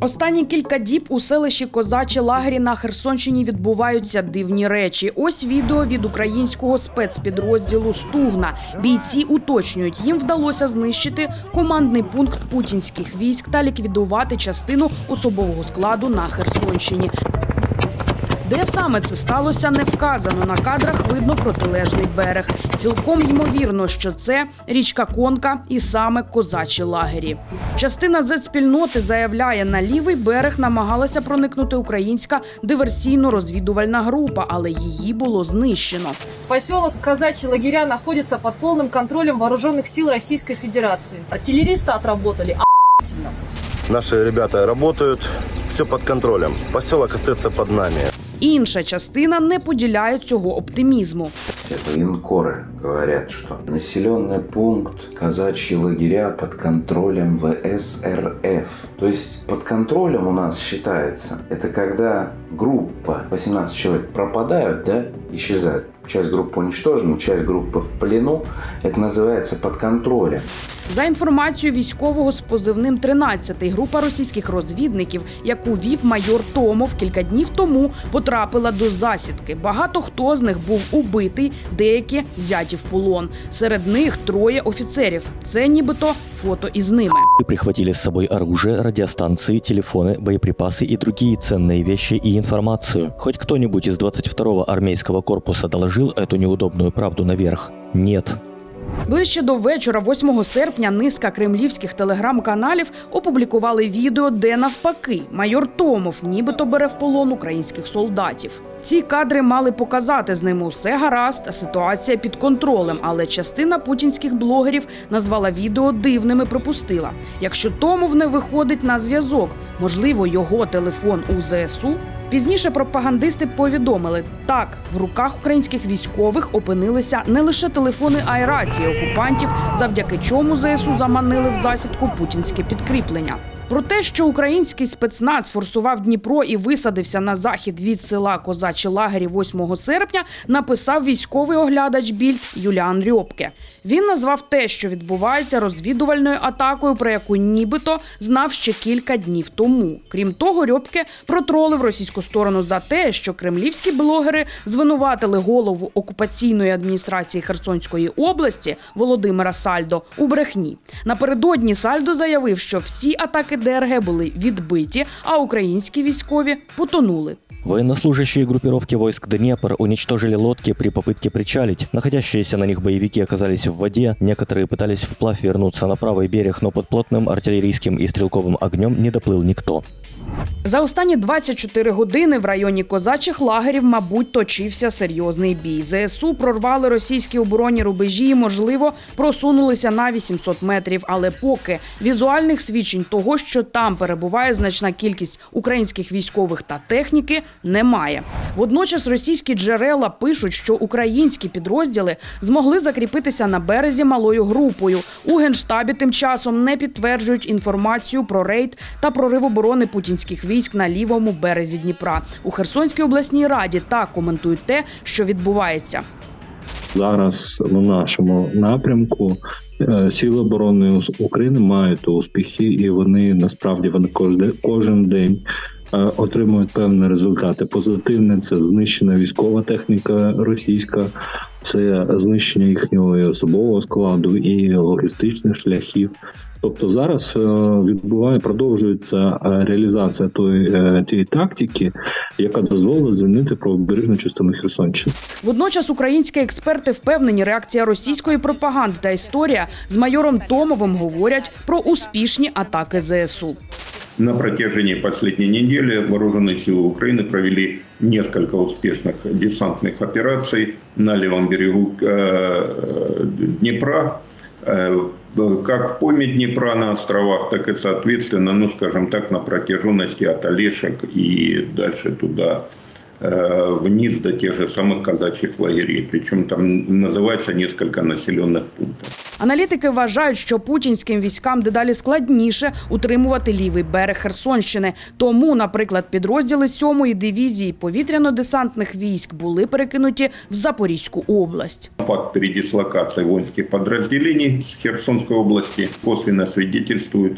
Останні кілька діб у селищі Козачі лагері на Херсонщині відбуваються дивні речі. Ось відео від українського спецпідрозділу Стугна. Бійці уточнюють, їм вдалося знищити командний пункт путінських військ та ліквідувати частину особового складу на Херсонщині. Де саме це сталося, не вказано. На кадрах видно протилежний берег. Цілком ймовірно, що це річка Конка і саме козачі лагері. Частина Z-спільноти заявляє, на лівий берег намагалася проникнути українська диверсійно-розвідувальна група, але її було знищено. Поселок Казачьи лагеря находится под полным контролем вооруженных сил Российской Федерации. Артиллеристы отработали охуительно. Наши ребята работают, все под контролем. Поселок остается под нами. Інша частина не поділяє цього оптимізму. Все военкоры говорят, что населенный пункт казачьи лагеря под контролем ВСРФ. То есть под контролем у нас считается, это когда группа, 18 человек пропадают, да, исчезают. Часть группы уничтожена, часть группы в плену. Это называется под контролем. За інформацією військового з позивним «13», група російських розвідників, яку вів майор Томов кілька днів тому, потрапила до засідки. Багато хто з них був убитий, деякі взяті в полон. Серед них троє офіцерів. Це нібито фото із ними. Мы прихватили с собой оружие, радиостанции, телефоны, боеприпасы и другие ценные вещи и информацию. Хоть кто-нибудь из 22-го армейского корпуса доложил эту неудобную правду наверх? Нет. Ближче до вечора, 8 серпня, низка кремлівських телеграм-каналів опублікували відео, де навпаки майор Томов нібито бере в полон українських солдатів. Ці кадри мали показати з ними усе гаразд, ситуація під контролем. Але частина путінських блогерів назвала відео дивним і припустила. Якщо Томов не виходить на зв'язок, можливо, його телефон у ЗСУ. Пізніше пропагандисти повідомили, так в руках українських військових опинилися не лише телефони, а й рації окупантів, завдяки чому ЗСУ заманили в засідку путінське підкріплення. Про те, що український спецназ форсував Дніпро і висадився на захід від села Козачі лагері 8 серпня, написав військовий оглядач Більд Юліан Рьопке. Він назвав те, що відбувається розвідувальною атакою, про яку нібито знав ще кілька днів тому. Крім того, Рьопке протролив російську сторону за те, що кремлівські блогери звинуватили голову окупаційної адміністрації Херсонської області Володимира Сальдо у брехні. Напередодні Сальдо заявив, що всі атаки ДРГ були відбиті, а українські військові потонули. Военнослужащие группировки войск Днепр уничтожили лодки при попытке причалить. Находящиеся на них боевики оказались в воде. Некоторые пытались вплавь вернуться на правый берег, но под плотным артиллерийским и стрелковым огнем не доплыл никто. За останні 24 години в районі козачих лагерів, мабуть, точився серйозний бій. ЗСУ прорвали російські оборонні рубежі і, можливо, просунулися на 800 метрів. Але поки візуальних свідчень того, що там перебуває значна кількість українських військових та техніки, немає. Водночас російські джерела пишуть, що українські підрозділи змогли закріпитися на березі малою групою. У генштабі тим часом не підтверджують інформацію про рейд та прорив оборони путінських військ на лівому березі Дніпра. У Херсонській обласній раді так коментують те, що відбувається. Зараз на нашому напрямку е, Сили оборони України мають успіхи, і вони насправді вони кожен, кожен день е, отримують певні результати. Позитивне це знищена військова техніка російська, це знищення їхнього особового складу і логістичних шляхів. Тобто зараз е, відбуває продовжується е, реалізація тої е, тієї тактики, яка дозволила звільнити правобережну частину Херсонщини. Водночас українські експерти впевнені, реакція російської пропаганди та історія з майором Томовим говорять про успішні атаки ЗСУ. На протяжении последней недели вооруженные силы Украины провели несколько успешных десантных операций на левом берегу э, Днепра, э, как в пойме Днепра на островах, так и, соответственно, ну, скажем так, на протяженности от Олешек и дальше туда э, вниз до тех же самых казачьих лагерей. Причем там называется несколько населенных пунктов. Аналітики вважають, що путінським військам дедалі складніше утримувати лівий берег Херсонщини. Тому, наприклад, підрозділи 7-ї дивізії повітряно-десантних військ були перекинуті в Запорізьку область. Факт передислокации воинских подразделений с Херсонской области косвенно свидетельствует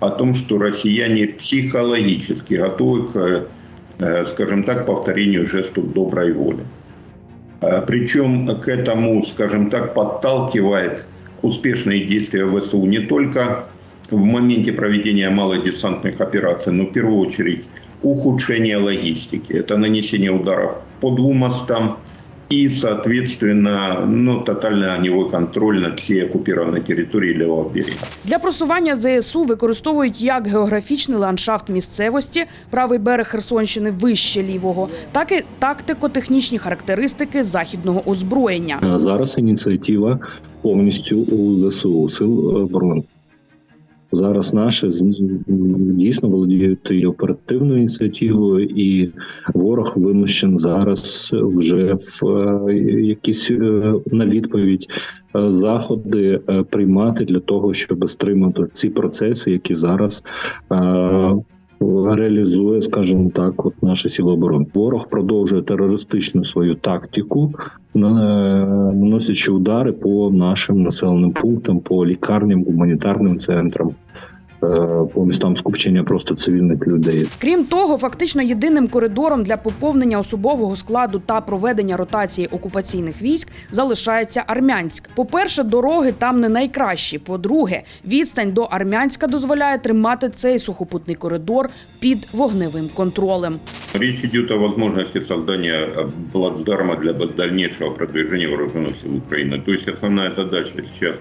о том, что россияне психологически готовы к, э, скажем так, повторению жестов доброй воли. Э, Причем к этому, скажем так, подталкивает успешные действия ВСУ не только в моменте проведения малодесантных операций, но в первую очередь ухудшение логистики. Это нанесение ударов по двум мостам и, соответственно, ну, тотальный огневой контроль над всей оккупированной территорией левого берега. Для просування ЗСУ використовують як географічний ландшафт місцевості, правий берег Херсонщини вище лівого, так і тактико-технічні характеристики західного озброєння. Зараз ініціатива повністю у ЗСУ сил оборони. Зараз наші дійсно володіють і оперативною ініціативою, і ворог вимушен зараз вже в е, якісь е, на відповідь е, заходи приймати для того, щоб стримати ці процеси, які зараз реалізує, скажімо так, от наші сили оборони. Ворог продовжує терористичну свою тактику, наносячи удари по нашим населеним пунктам, по лікарням, гуманітарним центрам, е, по містам скупчення просто цивільних людей. Крім того, фактично єдиним коридором для поповнення особового складу та проведення ротації окупаційних військ залишається Армянськ. По-перше, дороги там не найкращі. По-друге, відстань до Армянська дозволяє тримати цей сухопутний коридор під вогневим контролем. Речь идет о возможности создания э, плацдарма для дальнейшего продвижения вооруженных сил Украины. То есть основная задача сейчас э,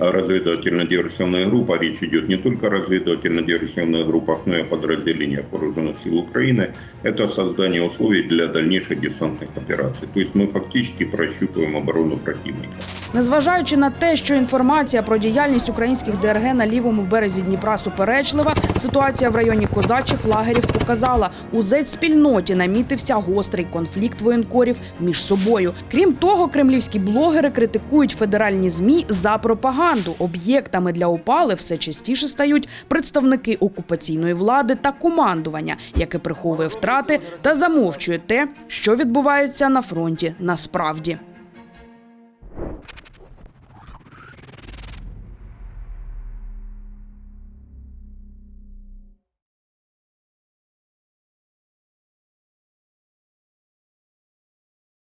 разведывательно-диверсионная группа. Речь идет не только о разведывательно-диверсионных группах, но и о подразделениях вооруженных сил Украины. Это создание условий для дальнейших десантных операций. То есть мы фактически прощупываем оборону противника. Незважаючи на те, що інформація про діяльність українських ДРГ на лівому березі Дніпра суперечлива, ситуація в районі козачих лагерів показала, у зет-спільноті намітився гострий конфлікт воєнкорів між собою. Крім того, кремлівські блогери критикують федеральні змі за пропаганду. Об'єктами для опали все частіше стають представники окупаційної влади та командування, яке приховує втрати та замовчує те, що відбувається на фронті насправді.